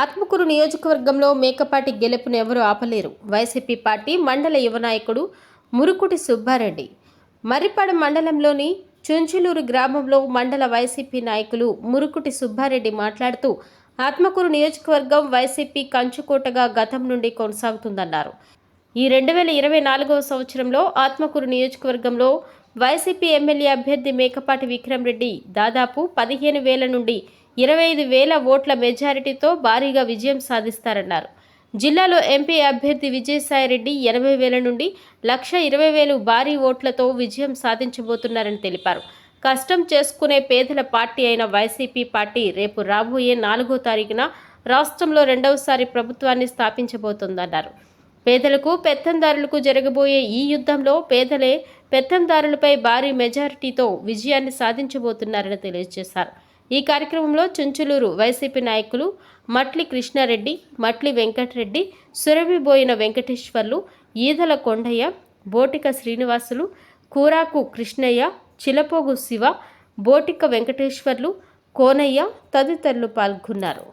ఆత్మకూరు నియోజకవర్గంలో మేకపాటి గెలుపును ఎవరూ ఆపలేరు? వైసీపీ పార్టీ మండల యువ నాయకుడు మురుకుటి సుబ్బారెడ్డి. మర్రిపాడు మండలంలోని చుంచులూరు గ్రామంలో మండల వైసీపీ నాయకులు మురుకుటి సుబ్బారెడ్డి మాట్లాడుతూ ఆత్మకూరు నియోజకవర్గం వైసీపీ కంచుకోటగా గతం నుండి కొనసాగుతుందన్నారు. ఈ రెండు వేల ఇరవై నాలుగవ సంవత్సరంలో ఆత్మకూరు నియోజకవర్గంలో వైసీపీ ఎమ్మెల్యే అభ్యర్థి మేకపాటి విక్రమ్ రెడ్డి దాదాపు పదిహేను వేల నుండి ఇరవై ఐదు వేల ఓట్ల మెజారిటీతో భారీగా విజయం సాధిస్తారన్నారు. జిల్లాలో ఎంపీ అభ్యర్థి విజయసాయిరెడ్డి ఎనభై వేల నుండి లక్ష ఇరవై వేలు భారీ ఓట్లతో విజయం సాధించబోతున్నారని తెలిపారు. కష్టం చేసుకునే పేదల పార్టీ అయిన వైసీపీ పార్టీ రేపు రాబోయే నాలుగో తారీఖున రాష్ట్రంలో రెండవసారి ప్రభుత్వాన్ని స్థాపించబోతోందన్నారు. పేదలకు పెత్తందారులకు జరగబోయే ఈ యుద్ధంలో పేదలే పెత్తందారులపై భారీ మెజారిటీతో విజయాన్ని సాధించబోతున్నారని తెలియజేశారు. ఈ కార్యక్రమంలో చుంచులూరు వైసీపీ నాయకులు మట్లి కృష్ణారెడ్డి మట్లి వెంకటరెడ్డి సురభిబోయిన వెంకటేశ్వర్లు ఈదల కొండయ్య బోటిక శ్రీనివాసులు కూరాకు కృష్ణయ్య చిలపోగు శివ బోటిక వెంకటేశ్వర్లు కోనయ్య తదితరులు పాల్గొన్నారు.